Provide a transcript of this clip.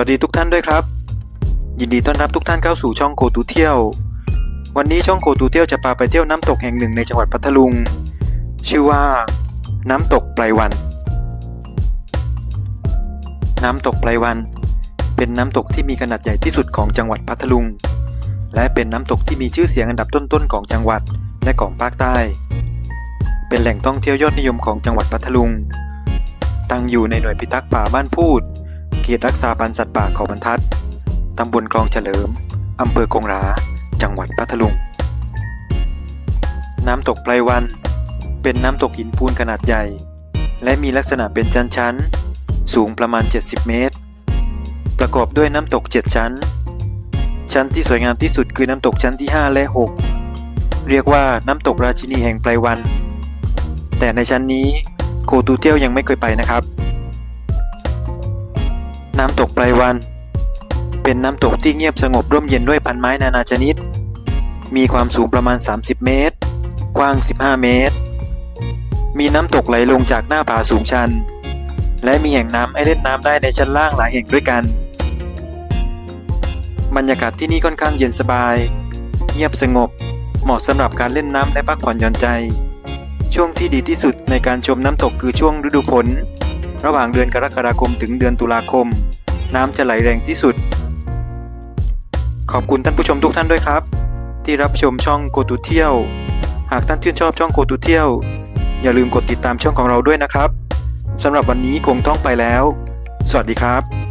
วัสดีทุกท่านด้วยครับ ยินดีต้อนรับทุกท่านเข้าสู่ช่องโกตูเที่ยว วันนี้ช่องโกตูเที่ยวจะพาไปเที่ยวน้ำตกแห่งหนึ่งในจังหวัดพัทลุง ชื่อว่า น้ำตกไพรวัน น้ำตกไพรวัน เป็นน้ำตกที่มีขนาดใหญ่ที่สุดของจังหวัดพัทลุง และเป็นน้ำตกที่มีชื่อเสียงอันดับต้นๆของจังหวัดและของภาคใต้ เป็นแหล่งท่องเที่ยวยอดนิยมของจังหวัดพัทลุง ตั้งอยู่ในหน่วยพิทักษ์ป่าบ้านพูด เขตรักษาพันธุ์สัตว์ป่าเขาบรรทัด ตำบลคลองเฉลิม อำเภอกงหรา จังหวัดพัทลุง น้ำตกไพรวัน เป็นน้ำตกหินปูนขนาดใหญ่ และมีลักษณะเป็นชั้นๆ สูงประมาณ 70 เมตร ประกอบด้วยน้ำตก 7 ชั้น ชั้นที่สวยงามที่สุดคือน้ำตกชั้นที่ 5 และ 6 เรียกว่าน้ำตกราชินีแห่งไพรวัน แต่ในชั้นนี้โคตูเที่ยวยังไม่เคยไปนะครับ น้ำตกไพรวัน เป็นน้ำตกที่เงียบสงบร่มเย็นด้วยพันไม้นานาชนิด มีความสูงประมาณ 30 เมตร กว้าง 15 เมตร มีน้ำตกไหลลงจากหน้าผาสูงชัน และมีแห่งน้ำให้เล่นน้ำได้ในชั้นล่างหลายแห่งด้วยกัน บรรยากาศที่นี่ค่อนข้างเย็นสบาย เงียบสงบ เหมาะสำหรับการเล่นน้ำและพักผ่อนหย่อนใจ ช่วงที่ดีที่สุดในการชมน้ำตกคือช่วงฤดูฝนระหว่างเดือนกรกฎาคมถึงเดือนตุลาคม น้ำจะไหลแรงที่สุด ขอบคุณท่านผู้ชมทุกท่านด้วยครับ ที่รับชมช่องโกตูเที่ยว หากท่านชื่นชอบช่องโกตูเที่ยว อย่าลืมกดติดตามช่องของเราด้วยนะครับสำหรับวันนี้คงต้องไปแล้ว สวัสดีครับ